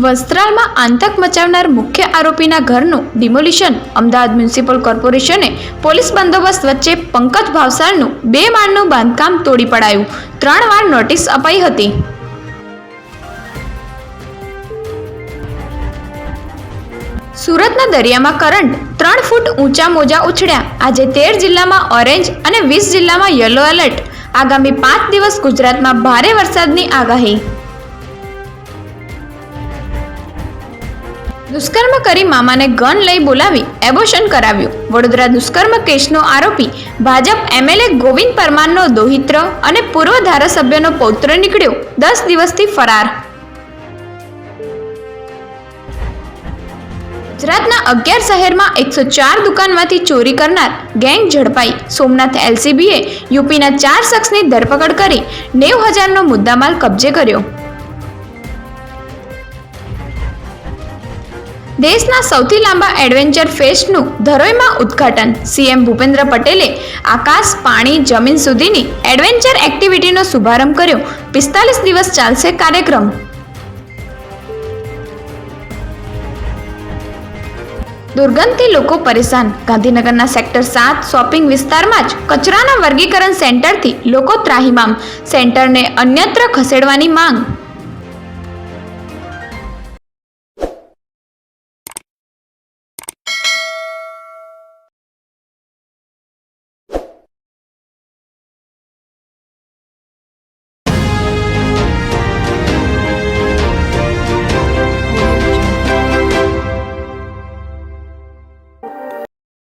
વસ્ત્રાલમાં આતંક મચાવનાર મુખ્ય આરોપીના ઘરનું ડિમોલિશન. અમદાવાદ મ્યુનિસિપલ કોર્પોરેશને પોલીસ બંદોબસ્ત વચ્ચે પંકજ ભાવસારનું બે માળનું બાંધકામ તોડી પડાયું. ત્રણ વાર નોટિસ અપાઈ હતી. સુરતના દરિયામાં કરંટ ત્રણ ફૂટ ઊંચા મોજા ઉછળ્યા. આજે તેર જિલ્લામાં ઓરેન્જ અને વીસ જિલ્લામાં યલો એલર્ટ. આગામી પાંચ દિવસ ગુજરાતમાં ભારે વરસાદની આગાહી. દુષ્કર્મ કરી મામાને ગન લઈ બોલાવી, એબોશન કરાવ્યું. વડોદરા દુષ્કર્મ કેસનો આરોપી ભાજપ એમએલએ ગોવિંદ પરમારનો દોહિત્ર અને પૂર્વ ધારાસભ્યનો પૌત્ર નીકળ્યો. દસ દિવસથી ફરાર. ગુજરાતના અગિયાર શહેરમાં એકસો ચાર દુકાનમાંથી ચોરી કરનાર ગેંગ ઝડપાઈ. સોમનાથ એલસીબીએ યુપીના ચાર શખ્સની ધરપકડ કરી નેવ હજારનો મુદ્દામાલ કબજે કર્યો. દેશના સૌથી લાંબા એડવેન્ચર ફેસ્ટનું ધરોઈમાં ઉદ્ઘાટન. સીએમ ભૂપેન્દ્ર પટેલે આકાશ, પાણી, જમીન સુધીની એડવેન્ચર એક્ટિવિટીનો શુભારંભ કર્યો. પિસ્તાલીસ દિવસ ચાલશે કાર્યક્રમ. દુર્ગંધથી લોકો પરેશાન. ગાંધીનગરના સેક્ટર સાત શોપિંગ વિસ્તારમાં જ કચરાના વર્ગીકરણ સેન્ટરથી લોકો ત્રાહિમામ. સેન્ટરને અન્યત્ર ખસેડવાની માંગ.